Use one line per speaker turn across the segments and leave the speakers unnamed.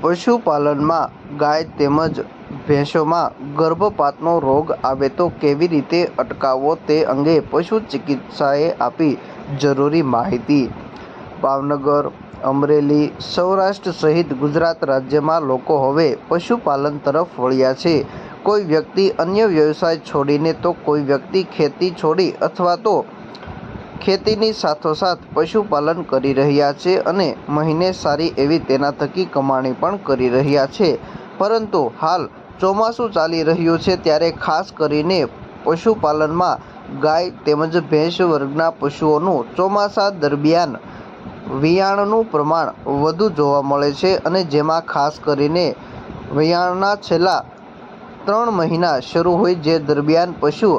પશુપાલનમાં ગાય તેમજ ભેંસોમાં ગર્ભપાતનો રોગ આવે તો કેવી રીતે અટકાવવો તે અંગે પશુ ચિકિત્સાએ આપી જરૂરી માહિતી. ભાવનગર, અમરેલી, સૌરાષ્ટ્ર સહિત ગુજરાત રાજ્યમાં લોકો હવે પશુપાલન તરફ વળ્યા છે. કોઈ વ્યક્તિ અન્ય વ્યવસાય છોડીને તો કોઈ વ્યક્તિ ખેતી છોડી અથવા તો ખેતીની સાથોસાથ પશુપાલન કરી રહ્યા છે અને મહિને સારી એવી તેના થકી કમાણી પણ કરી રહ્યા છે. પરંતુ હાલ ચોમાસું ચાલી રહ્યું છે ત્યારે ખાસ કરીને પશુપાલનમાં ગાય તેમજ ભેંસ વર્ગના પશુઓનું ચોમાસા દરમિયાન વિયાણનું પ્રમાણ વધુ જોવા મળે છે અને જેમાં ખાસ કરીને વિયાણના છેલ્લા ત્રણ મહિના શરૂ હોય જે દરમિયાન પશુ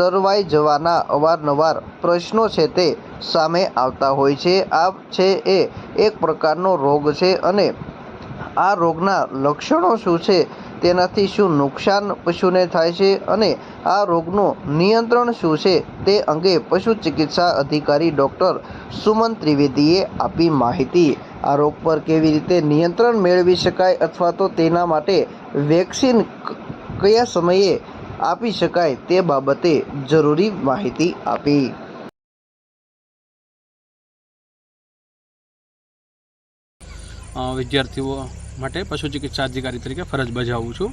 તરવાઈ જવાના અવારનવાર પ્રશ્નો છે તે સામે આવતા હોય છે. આ છે એ એક પ્રકારનો રોગ છે અને આ રોગના લક્ષણો શું છે? તેનાથી શું નુકસાન પશુને થાય છે અને આ રોગનું નિયંત્રણ શું છે તે અંગે પશુ ચિકિત્સા અધિકારી ડૉક્ટર સુમન ત્રિવેદીએ આપી માહિતી. આ રોગ પર કેવી રીતે નિયંત્રણ મેળવી શકાય અથવા તો તેના માટે વેક્સિન કયા સમયે આપી શકાય તે બાબતે જરૂરી માહિતી આપી.
વિદ્યાર્થીઓ માટે પશુ ચિકિત્સા અધિકારી તરીકે ફરજ બજાવું છું.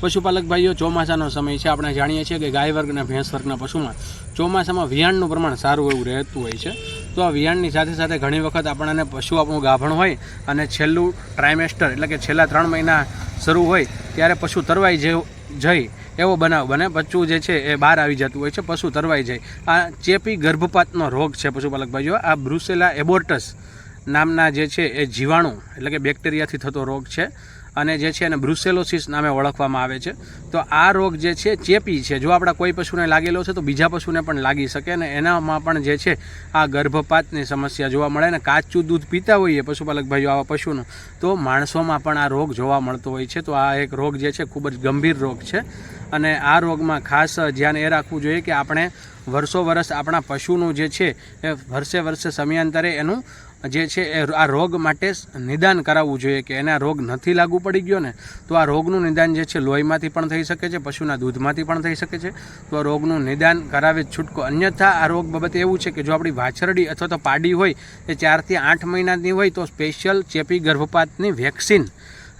પશુપાલક ભાઈઓ, ચોમાસાનો સમય છે. આપણે જાણીએ છીએ કે ગાય વર્ગ અને ભેંસ વર્ગના પશુમાં ચોમાસામાં વિયાણનું પ્રમાણ સારું એવું રહેતું હોય છે. તો આ વિયાણની સાથે સાથે ઘણી વખત આપણને પશુ આપણું ગાભણ હોય અને છેલ્લું ટ્રાઇમેસ્ટર એટલે કે છેલ્લા ત્રણ મહિના શરૂ હોય ત્યારે પશુ તરવાઈ જઈ એવો બનાવ બને. બચ્ચું જે છે એ બહાર આવી જતું હોય છે, પશુ તરવાઈ જાય. આ ચેપી ગર્ભપાતનો રોગ છે પશુપાલક ભાઈઓ આ બ્રુસેલા એબોર્ટસ નામના જે છે એ જીવાણુ, એટલે કે બેક્ટેરિયાથી થતો રોગ છે. અને જે છે એને બ્રુસેલોસિસ નામે ઓળખવામાં આવે છે. તો આ રોગ જે છે, ચેપી છે. જો આપણા કોઈ પશુને લાગેલો છે, તો બીજા પશુને પણ લાગી શકે અને એનામાં પણ જે છે, આ ગર્ભપાતની સમસ્યા જોવા મળે ને કાચું દૂધ પીતા હોઈએ પશુપાલક ભાઈઓ આવા પશુનું, તો માણસોમાં પણ આ રોગ જોવા મળતો હોય છે. તો આ એક રોગ જે છે, ખૂબ જ ગંભીર રોગ છે. અને આ રોગમાં ખાસ ધ્યાન એ રાખવું જોઈએ કે આપણે વર્ષો વર્ષ આપણા પશુનું જે છે, એ વર્ષે વર્ષે સમયાંતરે એનું જે છે એ આ રોગ માટે નિદાન કરાવવું જોઈએ કે એને આ રોગ નથી લાગુ પડી ગયો ને, તો આ રોગનું નિદાન જે છે લોહીમાંથી પણ થઈ શકે છે, પશુના દૂધમાંથી પણ થઈ શકે છે. તો આ રોગનું નિદાન કરાવે જ છૂટકો. અન્યથા આ રોગ બાબતે એવું છે કે જો આપણી વાછરડી અથવા તો પાડી હોય, એ ચારથી આઠ મહિનાની હોય તો સ્પેશિયલ ચેપી ગર્ભપાતની વેક્સિન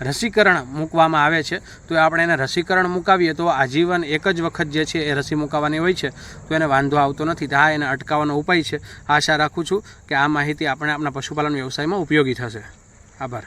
રસીકરણ મૂકવામાં આવે છે, તો આપણે એને રસીકરણ મૂકાવીએ, તો આજીવન એક જ વખત જે છે એ રસી મૂકાવવાની હોય છે, તો એને વાંધો આવતો નથી. તો આ એને અટકાવવાનો ઉપાય છે. આશા રાખું છું કે આ માહિતી આપણે આપણા પશુપાલન વ્યવસાયમાં ઉપયોગી થશે. આભાર.